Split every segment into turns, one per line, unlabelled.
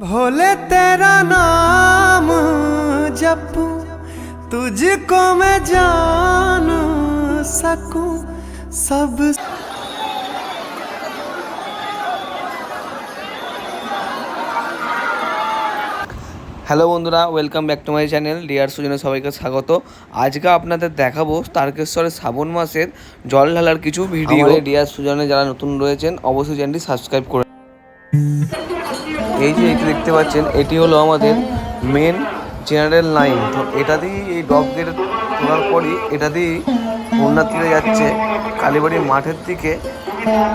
भोले तेरा नाम जपूं तुझको मैं जान सकूं सब
হ্যালো বন্ধুরা welcome back to my channel dear সুজনে সবাইকে স্বাগত আজকে আপনাদের দেখাবো তারকেশ্বরের শ্রাবণ মাসের জল ঢালার কিছু ভিডিও ডিয়ার সুজনে যারা নতুন রয়েছেন অবশ্যই চ্যানেলটি সাবস্ক্রাইব করে এই যে এটি দেখতে পাচ্ছেন, এটি হলো আমাদের মেন জেনারেল লাইন তো এটা দিয়েই এই ডগ গেট তোলার পরই এটা দিয়েই পুণ্যার্থীরা যাচ্ছে কালীবাড়ির মাঠের দিকে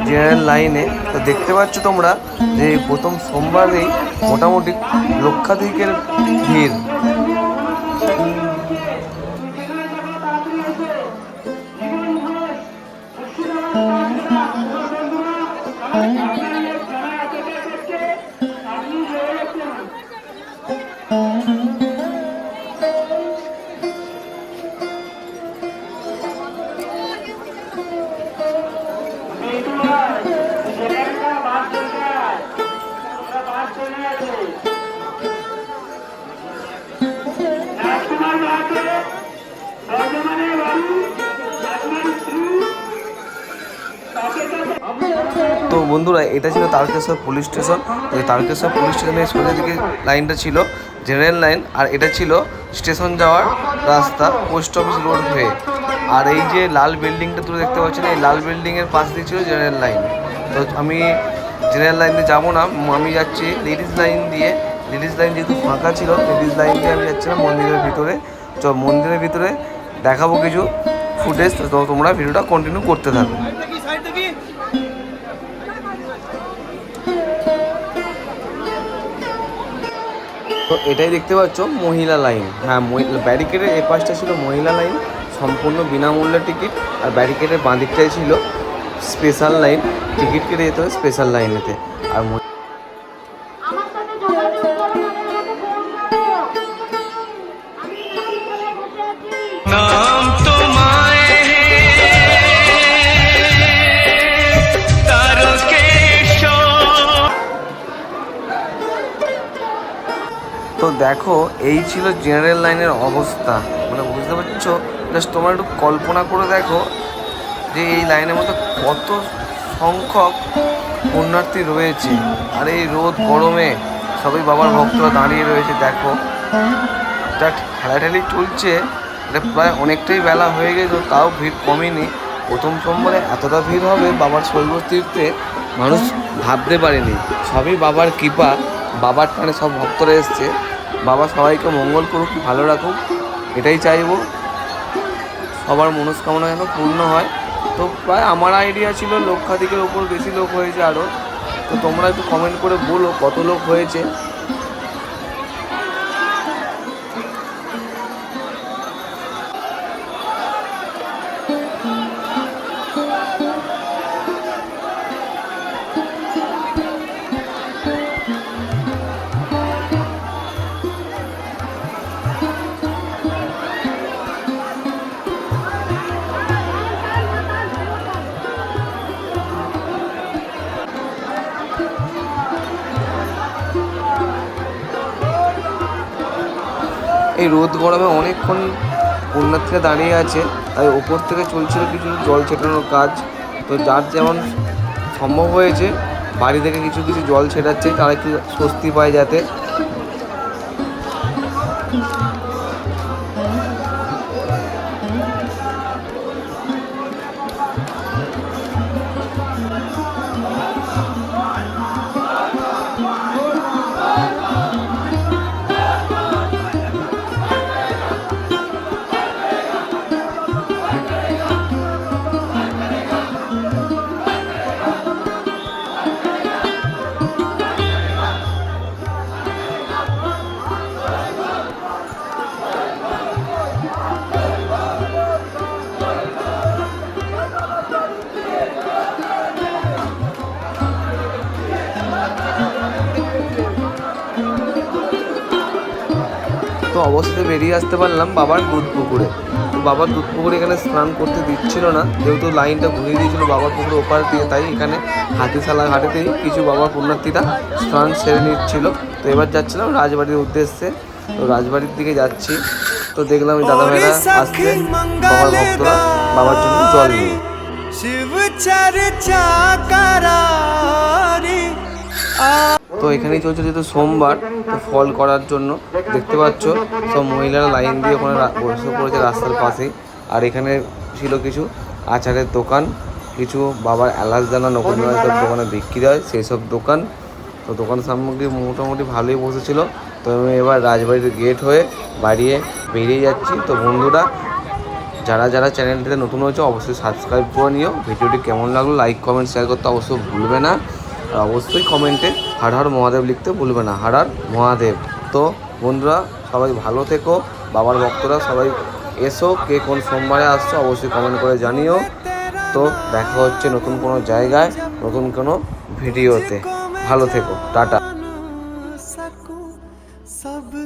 জেনারেল লাইনে তো দেখতে পাচ্ছ তোমরা যে প্রথম সোমবারেই মোটামুটি লক্ষাধিকের ভিড়। তো বন্ধুরা, এটা ছিল তারকেশ্বর পুলিশ স্টেশন। তো তারকেশ্বর পুলিশ স্টেশনের সোজা দিকে লাইনটা ছিল জেনারেল লাইন, আর এটা ছিল স্টেশন যাওয়ার রাস্তা, পোস্ট অফিস রোড হয়ে। আর এই যে লাল বিল্ডিংটা তুমি দেখতে পাচ্ছেন এই লাল বিল্ডিংয়ের পাশ দিয়ে ছিল জেনারেল লাইন। তো আমি জেনারেল লাইন দিয়ে যাব না, আমি যাচ্ছি লেডিস লাইন দিয়ে। লেডিস লাইন যেহেতু ফাঁকা ছিল লেডিস লাইন দিয়ে আমি যাচ্ছিলাম মন্দিরের ভিতরে। তো মন্দিরের ভিতরে দেখাবো কিছু ফুটেজ তো তোমরা ভিডিওটা কন্টিনিউ করতে থাকো। তো এটাই দেখতে পাচ্ছ, মহিলা লাইন হ্যাঁ ব্যারিকেডের এ পাশটা ছিল মহিলা লাইন সম্পূর্ণ বিনামূল্যে টিকিট আর ব্যারিকেডের বাঁ দিকটাই ছিল। স্পেশাল লাইন টিকিট কেটে যেতে হবে স্পেশাল লাইনেতে। আর তো দেখো এই ছিল জেনারেল লাইনের অবস্থা। মানে বুঝতে পারছ? জাস্ট তোমার একটু কল্পনা করে দেখো যে এই লাইনের মতো কত সংখ্যক পুণ্যার্থী রয়েছে। আর এই রোদ গরমে সবাই বাবার ভক্তরা দাঁড়িয়ে রয়েছে, দেখো। যা ঠেলাঠেলি চলছে, এটা প্রায় অনেকটাই বেলা হয়ে গেছে তাও ভিড় কমেনি। প্রথম সোমবারে এতটা ভিড় হবে, বাবার শৈব তীর্থে মানুষ ভাবতে পারেনি। সবই বাবার কৃপা, বাবার টানে সব ভক্তরা এসছে। বাবা সবাইকে মঙ্গল করুক, ভালো রাখুক, এটাই চাইব। সবার মনস্কামনা যেন পূর্ণ হয়। তো প্রায় আমার আইডিয়া ছিল লক্ষাধিকের ওপর বেশি লোক হয়েছে আরও তো তোমরা একটু কমেন্ট করে বলো কত লোক হয়েছে। এই রোদ গরমে অনেকক্ষণ পুণ্যার্থীরা দাঁড়িয়ে আছে, তাই ওপর থেকে চলছিল কিছু জল ছেটানোর কাজ। তো যার যেমন সম্ভব হয়েছে, বাড়ি থেকে কিছু কিছু জল ছেটাচ্ছে, তারা একটু স্বস্তি পায় যাতে। তো অবশ্যই বেরিয়ে আসতে পারলাম বাবার দুধ পুকুরে তো বাবার দুধ পুকুরে এখানে স্নান করতে দিচ্ছিল না যেহেতু লাইনটা ঘুরিয়ে দিয়েছিল বাবার পুকুরে ওপার দিয়ে তাই এখানে হাতিশালা ঘাটেতেই কিছু বাবার পুণ্যার্থীরা স্নান সেরে নিচ্ছিল। তো এবার যাচ্ছিলাম রাজবাড়ির উদ্দেশ্যে। তো রাজবাড়ির দিকে যাচ্ছি। তো দেখলাম ওই দাদা ভাইরা আসছে বাবার ভক্তরা বাবার জন্য জল নিয়ে।
শিব চার করারে আ
তো এখানেই চলছে যেহেতু সোমবার, তো ফল করার জন্য দেখতে পাচ্ছ, সব মহিলারা লাইন দিয়ে ওখানে বসে পড়েছে রাস্তার পাশেই। আর এখানে ছিল কিছু আচারের দোকান, কিছু বাবার এলাচ দানা, নকুল দোকানে বিক্রি হয় সেই সব দোকান। তো দোকান সামগ্রী মোটামুটি ভালোই বসেছিল। তো আমি এবার রাজবাড়ির গেট হয়ে বাড়িয়ে বেরিয়ে যাচ্ছি। তো বন্ধুরা, যারা যারা চ্যানেলটিতে নতুন হয়েছে, অবশ্যই সাবস্ক্রাইব করে নিও। ভিডিওটি কেমন লাগল লাইক কমেন্ট শেয়ার করতে অবশ্যই ভুলবে না। তো অবশ্যই কমেন্টে হার মহাদেব লিখতে ভুলবে না। হার মহাদেব। তো বন্ধুরা, সবাই ভালো থেকো। বাবার ভক্তরা সবাই এসো। কে কোন সোমবারে আসছো অবশ্যই কমেন্ট করে জানিও। তো দেখা হচ্ছে নতুন কোনো জায়গায়, নতুন কোনো ভিডিওতে। ভালো থেকো। টাটা।